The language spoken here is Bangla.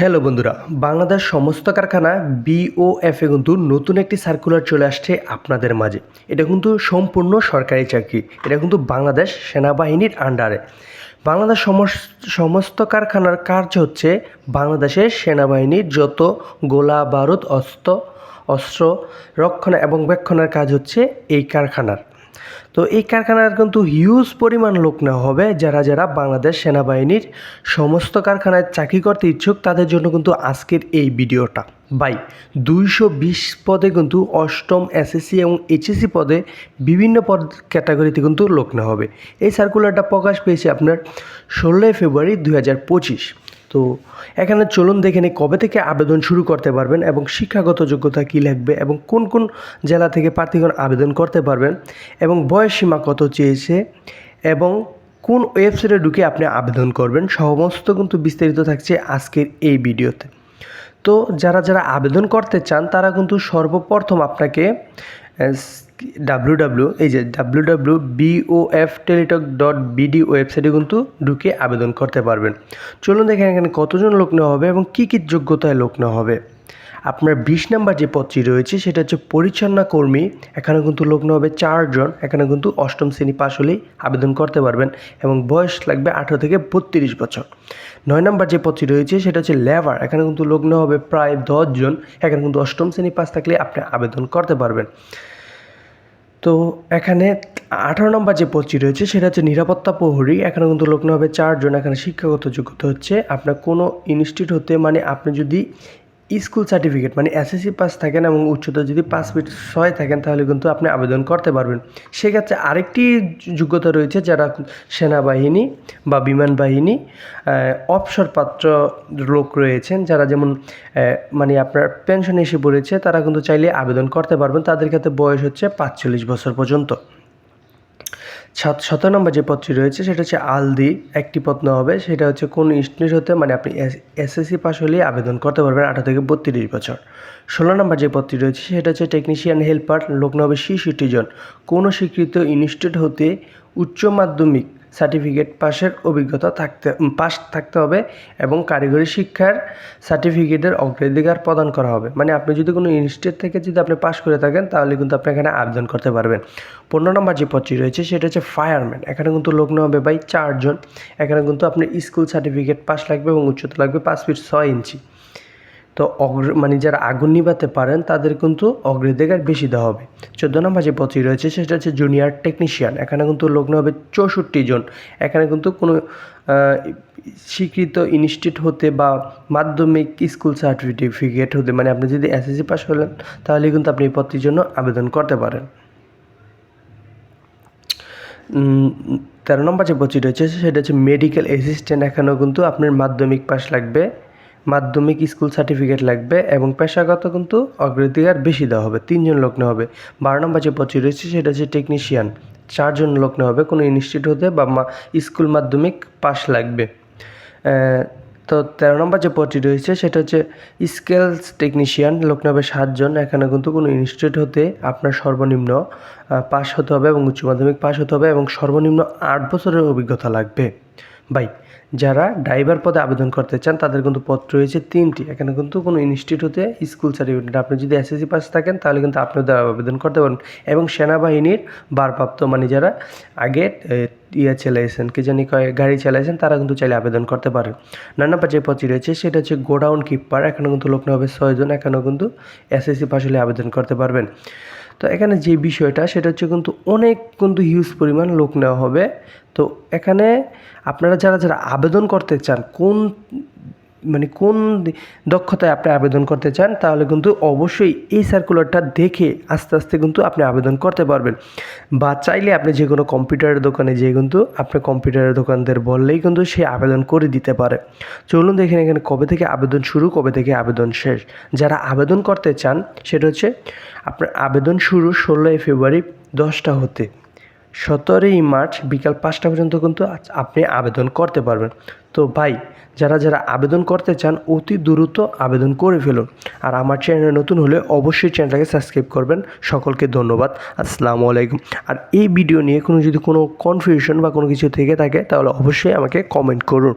হ্যালো বন্ধুরা, বাংলাদেশ সমস্ত কারখানা বিওএফে কিন্তু নতুন একটি সার্কুলার চলে আসছে আপনাদের মাঝে। এটা কিন্তু সম্পূর্ণ সরকারি চাকরি, এটা কিন্তু বাংলাদেশ সেনাবাহিনীর আন্ডারে বাংলাদেশ সমস- সমস্ত কারখানার কাজ হচ্ছে বাংলাদেশের সেনাবাহিনীর যত গোলা বারুদ, অস্ত্র অস্ত্র রক্ষণা এবং বেক্ষণের কাজ হচ্ছে এই কারখানার। তো এই কারখানার কিন্তু হিউজ পরিমাণ লোক নেওয়া হবে, যারা যারা বাংলাদেশ সেনাবাহিনীর সমস্ত কারখানায় চাকরি করতে ইচ্ছুক, তাদের জন্য কিন্তু আজকের এই ভিডিওটা। বাই দুইশো বিশ পদে কিন্তু অষ্টম এসএসসি এবং এইচএসসি পদে বিভিন্ন পদ ক্যাটাগরিতে কিন্তু লোক নেওয়া হবে। এই সার্কুলারটা প্রকাশ পেয়েছে আপনার ষোলোই ফেব্রুয়ারি দু হাজার পঁচিশ। তো এখানে চলুন দেখে নিই কবে থেকে আবেদন শুরু করতে পারবেন এবং শিক্ষাগত যোগ্যতা কী লাগবে এবং কোন কোন জেলা থেকে প্রার্থীগণ আবেদন করতে পারবেন এবং বয়স সীমা কত চেয়েছে এবং কোন ওয়েবসাইটে ঢুকে আপনি আবেদন করবেন, সমস্ত কিন্তু বিস্তারিত থাকছে আজকের এই ভিডিওতে। তো যারা যারা আবেদন করতে চান, তারা কিন্তু সর্বপ্রথম আপনাকে ডাব্লিউ ডাব্লিউ এই যে W W BOF Teletalk dot BD ওয়েবসাইটে কিন্তু ঢুকে আবেদন করতে পারবেন। চলুন দেখেন এখানে কতজন লোক নেওয়া হবে এবং কী কী যোগ্যতায় লোক নেওয়া হবে। আপনার বিশ নাম্বার যে পদটি রয়েছে, সেটা হচ্ছে পরিচ্ছন্না কর্মী। এখানে কিন্তু লগ্ন হবে চারজন। এখানে কিন্তু অষ্টম শ্রেণি পাশ হলেই আবেদন করতে পারবেন এবং বয়স লাগবে আঠেরো থেকে বত্রিশ বছর। নয় নম্বর যে পদটি রয়েছে, সেটা হচ্ছে লেবার। এখানে কিন্তু লগ্ন হবে প্রায় দশজন। এখানে কিন্তু অষ্টম শ্রেণি পাস থাকলে আপনি আবেদন করতে পারবেন। তো এখানে আঠারো নম্বর যে পদটি রয়েছে, সেটা হচ্ছে নিরাপত্তা প্রহরী। এখানে কিন্তু নেওয়া হবে চারজন। এখানে শিক্ষাগত যোগ্যতা হচ্ছে আপনার কোনো ইনস্টিটিউট হতে মানে আপনি যদি স্কুল সার্টিফিকেট মানে এসএসসি পাস থাকেন এবং উচ্চতা যদি পাঁচ ফিট ছয় থাকেন, তাহলে কিন্তু আপনি আবেদন করতে পারবেন। সেক্ষেত্রে আরেকটি যোগ্যতা রয়েছে যারা সেনাবাহিনী বা বিমান বাহিনী অবসরপ্রাপ্ত লোক রয়েছেন, যারা যেমন মানে আপনার পেনশন এসে পড়েছে, তারা কিন্তু চাইলে আবেদন করতে পারবেন। তাদের ক্ষেত্রে বয়স হচ্ছে পাঁচচল্লিশ বছর পর্যন্ত। সাত, সতেরো নম্বর যে পদটি রয়েছে, সেটা হচ্ছে আলদি একটি পদ নেওয়া হবে। সেটা হচ্ছে কোন ইনস্টিটিউট হতে মানে আপনি এস, এসএসসি পাস হলেই আবেদন করতে পারবেন আঠারো থেকে বত্রিশ বছর। ষোলো নম্বর যে পদটি রয়েছে, সেটা হচ্ছে টেকনিশিয়ান হেল্পার লোক হবে শিশুটি কোনো স্বীকৃত ইনস্টিটিউট হতে উচ্চ মাধ্যমিক সার্টিফিকেট পাশের অভিজ্ঞতা থাকতে পাস থাকতে হবে এবং কারিগরি শিক্ষার সার্টিফিকেটের অগ্রাধিকার প্রদান করা হবে। মানে আপনি যদি কোনো ইনস্টিটিউট থেকে যদি আপনি পাস করে থাকেন, তাহলে কিন্তু আপনি এখানে আবেদন করতে পারবেন। পনেরো নম্বর যে পদটি রয়েছে, সেটা হচ্ছে ফায়ারম্যান এখানে কিন্তু লোক নেওয়া হবে বাই চারজন। এখানে কিন্তু আপনার স্কুল সার্টিফিকেট পাস লাগবে এবং উচ্চতা লাগবে পাঁচ ফিট ছয় ইঞ্চি তো মানে যারা আগুন নিভাতে পারেন, তাদের কিন্তু অগ্রাধিকার বেশি দেওয়া হবে। চোদ্দ নম্বর যে পদটি রয়েছে, সেটা হচ্ছে জুনিয়র টেকনিশিয়ান এখানে কিন্তু লগ্ন হবে চৌষট্টি জন। এখানে কিন্তু কোনো স্বীকৃত ইনস্টিটিউট হতে বা মাধ্যমিক স্কুল সার্টিফিকেট হতে মানে আপনি যদি এসএসসি পাস হলেন, তাহলে কিন্তু আপনি এই পদটির জন্য আবেদন করতে পারেন। তেরো নম্বর যে পদটি রয়েছে, সেটা হচ্ছে মেডিকেল অ্যাসিস্ট্যান্ট এখানেও কিন্তু আপনার মাধ্যমিক পাস লাগবে। মাধ্যমিক স্কুল সার্টিফিকেট লাগবে এবং পেশাগত কিন্তু অগ্রাধিকার বেশি দেওয়া হবে, তিনজন লোক নেওয়া হবে। বারো নম্বর যে পদটি রয়েছে সেটা হচ্ছে টেকনিশিয়ান চারজন লোক নেওয়া হবে। কোনো ইনস্টিটিউট হতে বা স্কুল মাধ্যমিক পাস লাগবে। তো তেরো নম্বর যে পদটি রয়েছে সেটা হচ্ছে স্কেলস টেকনিশিয়ান লোক নেবে সাতজন। এখানে কিন্তু কোনো ইনস্টিটিউট হতে আপনার সর্বনিম্ন পাস হতে হবে এবং উচ্চ মাধ্যমিক পাশ হতে হবে এবং সর্বনিম্ন আট বছরের অভিজ্ঞতা লাগবে। বাই যারা ড্রাইভার পদে আবেদন করতে চান, তাদের কিন্তু পদ রয়েছে তিনটি। এখানে কিন্তু কোনো ইনস্টিটিউট হতে স্কুল সার্টিফিকেট আপনি যদি এসএসসি পাস থাকেন, তাহলে কিন্তু আপনি ওদের আবেদন করতে পারেন এবং সেনাবাহিনীর ভারপ্রাপ্ত মানে যারা আগে ইয়ে চালাইছেন, কি জানি কয়, গাড়ি চালাইছেন, তারা কিন্তু চাইলে আবেদন করতে পারেন নানা যে পদটি রয়েছে, সেটা হচ্ছে গোডাউন কিপার। এখানে কিন্তু লোক হবে ছয়জন। এখানেও কিন্তু এসএসসি পাস হলে আবেদন করতে পারবেন। তো এখানে যে বিষয়টা, সেটা হচ্ছে কিন্তু অনেক কিন্তু হিউজ পরিমাণ লোক নেওয়া হবে। তো এখানে আপনারা যারা যারা আবেদন করতে চান, কোন মানে কোন দক্ষতায় আপনি আবেদন করতে চান, তাহলে কিন্তু অবশ্যই এই সার্কুলারটা দেখে আস্তে আস্তে কিন্তু আপনি আবেদন করতে পারবেন। বা চাইলে আপনি যে কোনো কম্পিউটারের দোকানে যেয়ে কিন্তু আপনি কম্পিউটারের দোকানদের বললেই কিন্তু সে আবেদন করে দিতে পারে। চলুন দেখেন এখানে কবে থেকে আবেদন শুরু, কবে থেকে আবেদন শেষ। যারা আবেদন করতে চান, সেটা হচ্ছে আপনার আবেদন শুরু ষোলোই ফেব্রুয়ারি দশটা হতে। সতেরোই মার্চ বিকাল পাঁচটা পর্যন্ত কিন্তু আপনি আবেদন করতে পারবেন। তো ভাই, যারা যারা আবেদন করতে চান, অতি দ্রুত আবেদন করে ফেলুন। আর আমার চ্যানেলে নতুন হলে অবশ্যই চ্যানেলটাকে সাবস্ক্রাইব করবেন। সকলকে ধন্যবাদ। আসসালামু আলাইকুম। আর এই ভিডিও নিয়ে কোনো যদি কোনো কনফিউশন বা কোনো কিছু থেকে থাকে, তাহলে অবশ্যই আমাকে কমেন্ট করুন।